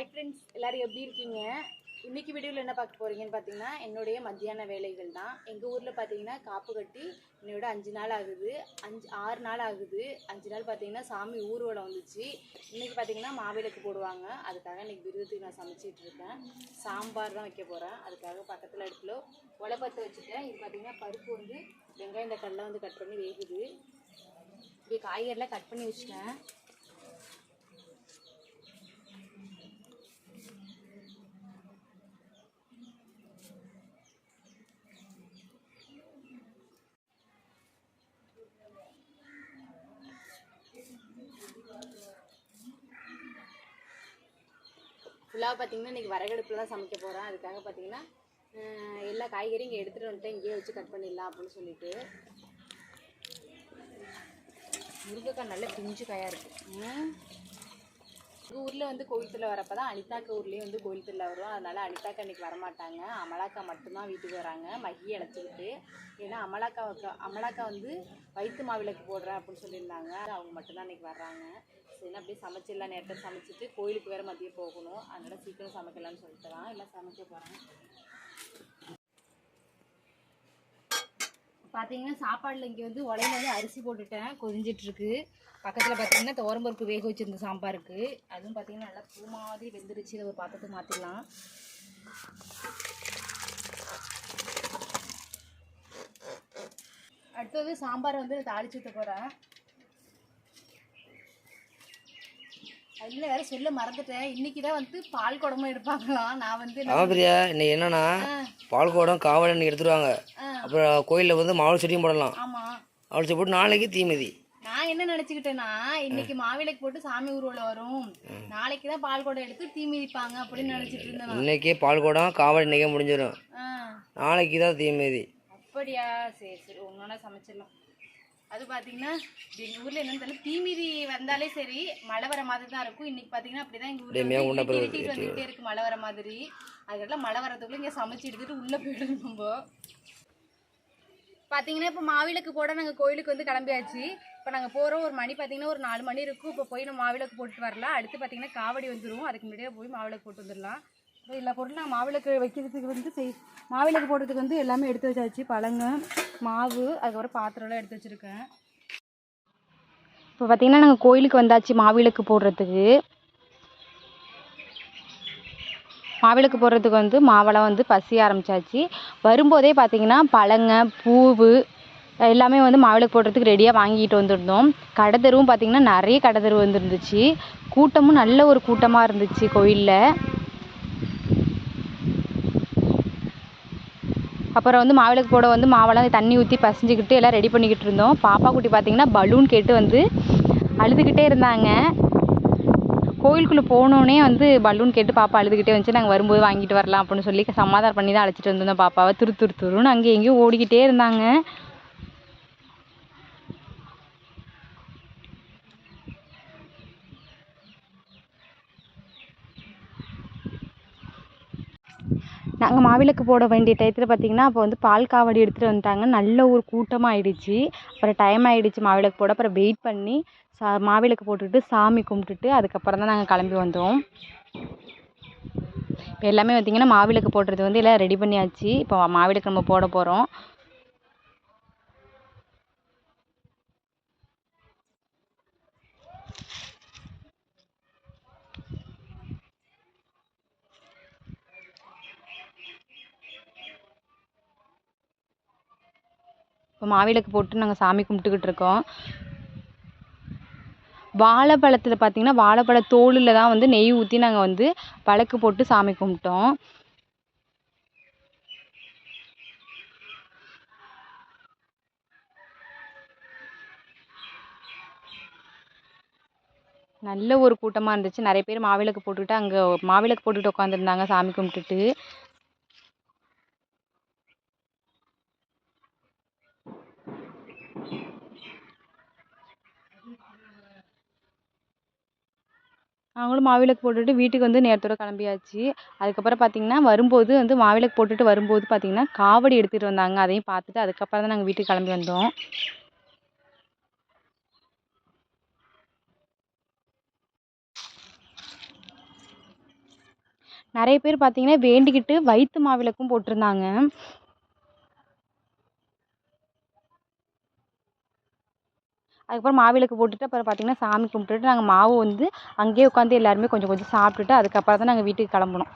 Hi friends எல்லோரும் எப்படி இருக்கீங்க? இன்னைக்கு வீடியோவில் என்ன பார்க்க போகிறீங்கன்னு பார்த்தீங்கன்னா என்னுடைய மத்தியான வேலைகள் தான். எங்கள் ஊரில் பார்த்தீங்கன்னா காப்பு கட்டி என்னோட அஞ்சு நாள் ஆகுது. அஞ்சு ஆறு நாள் ஆகுது. அஞ்சு நாள் பார்த்தீங்கன்னா சாமி ஊர்வலம் வந்துச்சு. இன்றைக்கி பார்த்தீங்கன்னா மாவிளக்கு போடுவாங்க. அதுக்காக இன்றைக்கி விருதுக்கு நான் சமைச்சிட்டு இருக்கேன். சாம்பார் தான் வைக்க போகிறேன் அதுக்காக பக்கத்தில் இடத்துல உலப்பத்தை வச்சுட்டேன். இது பார்த்தீங்கன்னா பருப்பு வந்து வெங்காயம் இந்த கடலை வந்து கட் பண்ணி வேகுது. இப்படி காய்கறிலாம் கட் பண்ணி வச்சுட்டேன். ஃபுல்லாக பார்த்தீங்கன்னா இன்றைக்கி வரகடுப்பில் தான் சமைக்க போகிறேன் அதுக்காக பார்த்தீங்கன்னா எல்லா காய்கறியும் இங்கே எடுத்துகிட்டு வந்துட்டேன் இங்கேயே வச்சு கட் பண்ணிடலாம் அப்படின்னு சொல்லிட்டு. முருங்கைக்காய் நல்ல பிஞ்சு காயாக இருக்குது எங்கள் ஊரில் வந்து கோயில் திருவிழா வரப்போ தான் அனிதாக்கா ஊர்லேயும் வந்து கோயில் திருவிழா வரும். அதனால் அனிதாக்கா அன்றைக்கி வரமாட்டாங்க. அமலாக்கா மட்டும்தான் வீட்டுக்கு வராங்க. மகி அழைச்சிக்கிட்டு ஏன்னா அமலாக்காவுக்கு அமலாக்கா வந்து வயிற்று மாவிளக்கு போடுறேன் அப்படின்னு சொல்லியிருந்தாங்க. அவங்க மட்டும்தான் அன்றைக்கி வர்றாங்க. சரி அப்படியே சமைச்சிடலாம். நேரத்தில் சமைச்சிட்டு கோயிலுக்கு வேறு மதியம் போகணும். அதனால் சீக்கிரம் சமைக்கலாம்னு சொல்லிட்டு தான் எல்லாம் சமைக்க போகிறேன் பார்த்தீங்கன்னா சாப்பாடில் இங்கே வந்து உலையில வந்து அரிசி போட்டுட்டேன். கொதிஞ்சிட்ருக்கு. பக்கத்தில் பார்த்தீங்கன்னா துவரம்பருப்பு வேக வச்சிருந்த சாம்பாருக்கு. அதுவும் பார்த்தீங்கன்னா நல்லா பூ மாதிரி வெந்துருச்சு. அதை ஒரு பாத்திரத்துக்கு மாற்றிடலாம் அடுத்தது சாம்பார் வந்து தாளிச்சு ஊற்ற போகிறேன் அதில் வேற சொல்ல மறந்துட்டேன். இன்னைக்கு தான் வந்து பால் குடமும் எடுப்பாங்களாம். நான் வந்து ஆமா பிரியா இன்னைக்கு என்னன்னா பால் குடம் காவல் இன்னைக்கு எடுத்துருவாங்க. அப்புறம் கோயிலில் வந்து மாவு செடியும் போடலாம். ஆமாம் மாவு செடி போட்டு நாளைக்கு தீமிதி நான் என்ன நினைச்சுக்கிட்டேன்னா இன்னைக்கு மாவிளக்கு போட்டு சாமி ஊர்வலம் வரும். நாளைக்கு தான் பால் குடம் எடுத்து தீ மிதிப்பாங்க அப்படின்னு நினைச்சிட்டு இருந்தேன். இன்னைக்கே பால் குடம் காவல் இன்னைக்கே முடிஞ்சிடும். நாளைக்கு தான் தீமிதி அப்படியா? சரி சரி. ஒன்றா சமைச்சிடலாம். அது பார்த்தீங்கன்னா எங்கள் ஊரில் என்னன்னு தெரியல. தீமிதி வந்தாலே சரி மழை வர மாதிரி தான் இருக்கும். இன்னைக்கு பார்த்தீங்கன்னா அப்படிதான் எங்கள் ஊரில் வந்துகிட்டே இருக்கு மழை வர மாதிரி. அதுக்கெல்லாம் மழை வரதுக்குள்ள இங்கே சமைச்சு எடுத்துட்டு உள்ளே போயிடணும் நம்ம. பார்த்தீங்கன்னா இப்போ மாவிளக்கு போட நாங்கள் கோயிலுக்கு வந்து கிளம்பியாச்சு. இப்போ நாங்கள் போகிறோம் ஒரு மணி பார்த்தீங்கன்னா ஒரு நாலு மணி இருக்கும். இப்போ போய் நம்ம மாவிளக்கு போட்டு வரலாம். அடுத்து பார்த்தீங்கன்னா காவடி வந்துடும் அதுக்கு முன்னாடியே போய் மாவிளக்கு போட்டு வந்துடலாம் எல்லா பொருளும் நான் மாவிளக்கு வைக்கிறதுக்கு வந்து செய் மாவிளக்கு போடுறதுக்கு வந்து எல்லாமே எடுத்து வச்சாச்சு. பழங்க மாவு அதுக்கப்புறம் பாத்திரம்லாம் எடுத்து வச்சுருக்கேன். இப்போ பார்த்தீங்கன்னா நாங்கள் கோயிலுக்கு வந்தாச்சு மாவிளக்கு போடுறதுக்கு. மாவிளக்கு போடுறதுக்கு வந்து மாவெல்லாம் வந்து பசிய ஆரம்பிச்சாச்சு. வரும்போதே பார்த்தீங்கன்னா பழங்க பூவு எல்லாமே வந்து மாவிளக்கு போடுறதுக்கு ரெடியாக வாங்கிட்டு வந்துருந்தோம். கடை தெருவும் பார்த்தீங்கன்னா நிறைய கடை தெரு வந்துருந்துச்சு. கூட்டமும் நல்ல ஒரு கூட்டமாக இருந்துச்சு கோயிலில். அப்புறம் வந்து மாவிளக்கு போட வந்து மாவெல்லாம் தண்ணி ஊற்றி பசஞ்சிக்கிட்டு எல்லாம் ரெடி பண்ணிக்கிட்டு இருந்தோம். பாப்பா குட்டி பார்த்தீங்கன்னா பலூன் கேட்டு வந்து அழுதுகிட்டே இருந்தாங்க. கோயிலுக்குள்ளே போனோடனே வந்து பலூன் கேட்டு பாப்பா அழுதுகிட்டே வந்துச்சு. நாங்கள் வரும்போது வாங்கிட்டு வரலாம் அப்படின்னு சொல்லி சமாதானம் பண்ணி தான் அழைச்சிட்டு வந்திருந்தோம் பாப்பாவை. துரு துரு துருன்னு அங்கே எங்கேயும் ஓடிக்கிட்டே இருந்தாங்க. நாங்கள் மாவிளக்கு போட வேண்டிய டயத்தில் பார்த்தீங்கன்னா அப்போ வந்து பால் காவடி எடுத்துகிட்டு வந்துட்டாங்க. நல்ல ஒரு கூட்டமாக ஆயிடுச்சு அப்புறம் டைம் ஆகிடுச்சி மாவிளக்கு போட. அப்புறம் வெயிட் பண்ணி சா மாவிளக்கு போட்டுட்டு சாமி கும்பிட்டுட்டு அதுக்கப்புறம் தான் நாங்கள் கிளம்பி வந்தோம். இப்போ எல்லாமே பார்த்தீங்கன்னா மாவிளக்கு போடுறது வந்து எல்லாம் ரெடி பண்ணியாச்சு. இப்போ மாவிளக்கு நம்ம போட போகிறோம் இப்போ மாவிளக்கு போட்டு நாங்கள் சாமி கும்பிட்டுக்கிட்டு இருக்கோம். வாழைப்பழத்தில் பார்த்திங்கன்னா வாழைப்பழ தோலில் தான் வந்து நெய் ஊற்றி நாங்கள் வந்து விளக்கு போட்டு சாமி கும்பிட்டோம். நல்ல ஒரு கூட்டமாக இருந்துச்சு. நிறைய பேர் மாவிளக்கு போட்டுக்கிட்டு அங்கே மாவிளக்கு போட்டுக்கிட்டு உட்காந்துருந்தாங்க சாமி கும்பிட்டுட்டு. நாங்களும் மாவிளக்கு போட்டுட்டு வீட்டுக்கு வந்து நேரத்தோட கிளம்பியாச்சு. அதுக்கப்புறம் பார்த்தீங்கன்னா வரும்போது வந்து மாவிளக்கு போட்டுட்டு வரும்போது பார்த்தீங்கன்னா காவடி எடுத்துகிட்டு வந்தாங்க. அதையும் பார்த்துட்டு அதுக்கப்புறம் தான் நாங்கள் வீட்டுக்கு கிளம்பி வந்தோம். நிறைய பேர் பார்த்தீங்கன்னா வேண்டிக்கிட்டு வயிற்று மாவிளக்கும் போட்டிருந்தாங்க. அதுக்கப்புறம் மாவிளக்கு போட்டுட்டு அப்புறம் பார்த்திங்கன்னா சாமி கும்பிட்டுட்டு நாங்கள் மாவு வந்து அங்கேயே உட்காந்து எல்லாருமே கொஞ்சம் கொஞ்சம் சாப்பிட்டுட்டு அதுக்கப்புறம் தான் நாங்கள் வீட்டுக்கு கிளம்புனோம்.